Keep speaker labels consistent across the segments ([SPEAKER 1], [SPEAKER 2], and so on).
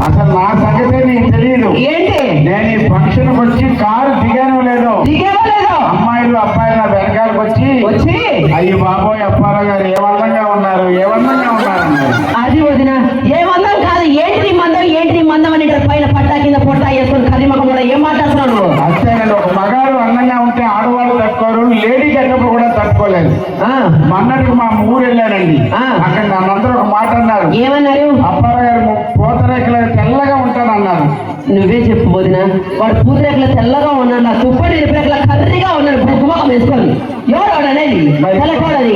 [SPEAKER 1] అసలు నా సంగతే నీకు తెలియదు
[SPEAKER 2] ఏంటి?
[SPEAKER 1] నేను ఈ ఫంక్షన్ వచ్చి కారు దిగాను లేదు? అమ్మాయిలు అబ్బాయిలు నా వెనకాలకు వచ్చి
[SPEAKER 2] వచ్చి?
[SPEAKER 1] అయ్యి బాబోయ్ అప్పారావు గారు ఏ అందంగా ఉన్నారు? ఏ అందంగా ఉన్నారు.
[SPEAKER 2] అది వదిన ఏ మందం కాదు ఏంటి నీ మందం ఏంటి నీ మందం అని పైన పట్టా కింద పొట్టా వేసుకొని కరిమకం కూడా ఏం మాట్లాడుతున్నావు నువ్వు?
[SPEAKER 1] అంతేనండి ఒక మగాడు అందంగా ఉంటే ఆడవాళ్ళు తట్టుకోరు లేడీ గెటప్ కూడా తట్టుకోలేదు. మొన్నటికి మా ఊరు వెళ్ళానండి.
[SPEAKER 2] ఆ.
[SPEAKER 1] అక్కడ నన్నందరూ ఒక మాట అన్నారు.
[SPEAKER 2] ఏమన్నారు?
[SPEAKER 1] అప్పారావు గారు పూతరేఖలు తెల్లగా ఉంటాడు అన్నారు
[SPEAKER 2] నువ్వే వదిన వాడు పూతరేకల తెల్లగా ఉన్నాడు నా తుప్పటి ఎరుపురేకల కర్రీగా ఉన్నాడు. బుగ్గుమకం వేసుకొని. ఎవరు అనేది? తెల్లకోడది.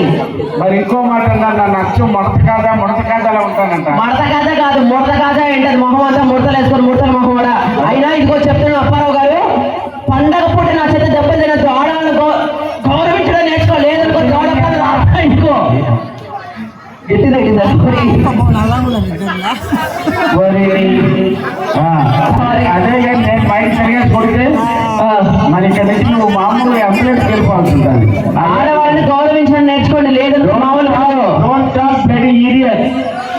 [SPEAKER 1] మరి ఇంకో మాట అన్నారు నన్ను అచ్చు ముడత కాదా? ముడత కాదా అలా ఉంటానంట.
[SPEAKER 2] మడత కాదా కాదు ముడత కాదా ఏంటది మొహం అంతా ముడతలు వేసుకొని ముడతల మొహం కూడా అయినా ఇదిగో చెప్తున్నాను అప్పారావు గారు పండగ పూట నా చేత దెబ్బలు తినద్దు. ఆడవాళ్ళు గౌరవించడం నేర్చుకో. లేదనుకో గౌరవ ఇంకో. ఎట్టి తగ్గిందా
[SPEAKER 1] మరి, ఆ, అదే కానీ నేను బయట సరిగా కొడితే మరి ఇక్కడ నుంచి మామూలు అంబులెన్స్ వెళ్ళిపోవాల్సి ఉంటుంది
[SPEAKER 2] ఆడవాళ్ళని గౌరవించడం నేర్చుకోండి లేదనుకో మామూలు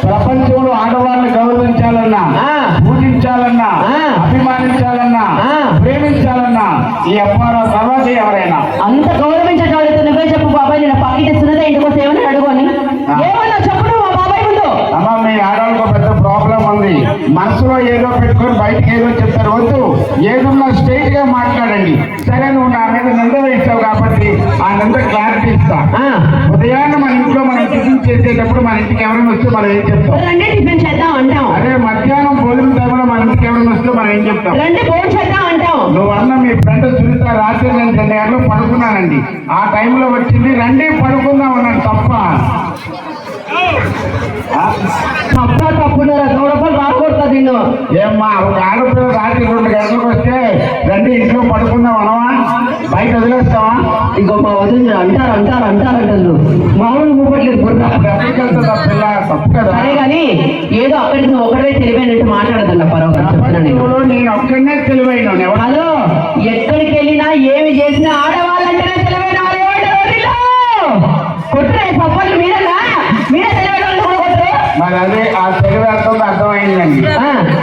[SPEAKER 1] ప్రపంచంలో ఆడవాళ్ళని గౌరవించాలన్నా. పూజించాలన్నా. అభిమానించాలన్నా. ప్రేమించాలన్నా ఈ అప్పారావు తర్వాత ఎవరైనా
[SPEAKER 2] అంత గౌరవించడం నువ్వే చెప్పు బాబాయ్ నేను పక్కింటి సునద ఇంటికి వస్తే ఏమని అడుగుని
[SPEAKER 1] ఆ.
[SPEAKER 2] ఏమన్నా చెప్పు నువ్వు మా బాబాయ్ ముందు
[SPEAKER 1] అమ్మ మీ ఆడవాళ్ళకు ఒక పెద్ద ప్రాబ్లం ఉంది మనసులో ఏదో పెట్టుకొని బయటకు ఏదో చెప్తారు. వద్దు ఏదున్నా స్ట్రైట్గా మాట్లాడండి. సరే నువ్వు నా మీద నింద వేసావు కాబట్టి ఆ నింద క్లారిటీ ఇస్తా. ఉదయాన్నే మన ఇంట్లో మనం టిఫిన్ చేసేటప్పుడు మన ఇంటికి ఎవరైనా వస్తే మనం ఏం చెప్తాం?
[SPEAKER 2] రండి టిఫిన్ చేద్దాం అంటాం.
[SPEAKER 1] అదే మధ్యాహ్నం భోజనం టైంలో మన ఇంటికి ఎవరైనా వస్తే మనం ఏం చెప్తాం?
[SPEAKER 2] రండి ఫోన్ చేద్దాం అంటాం.
[SPEAKER 1] నువ్వు అన్న మీ ఫ్రెండ్ సునీత రాత్రి నేను రెండు గంటలు పడుకున్నానండి. ఆ టైంలో వచ్చింది రండి పడుకుందాం అన్నాను తప్ప. ఏమ్మా ఒక ఆడపిల్ల రాత్రి రెండు గంటలకు వస్తే రండి ఇంట్లో పడుకుందాం అనవా? బయట వదిలేస్తావా?
[SPEAKER 2] ఇంకొక వదిలి అంటారు అంటారు అంటారు అంటారు. మామూలు మూపట్లేదు
[SPEAKER 1] పిల్ల కదా?
[SPEAKER 2] సరే కానీ ఏదో అక్కడికి ఒకటే తెలివైనట్టు మాట్లాడదన్న పర్వాలేదు నేను.
[SPEAKER 1] ఒక్కడనే తెలివైన
[SPEAKER 2] హలో ఎక్కడికి వెళ్ళినా ఏమి చేసినా ఆడవాళ్ళంటేనే తెలివైన కొట్టే పప్పలు మీరన్నా? మీరే తెలివైన
[SPEAKER 1] మరి అదే ఆ తెలివేస్తుంది అర్థమైందండి.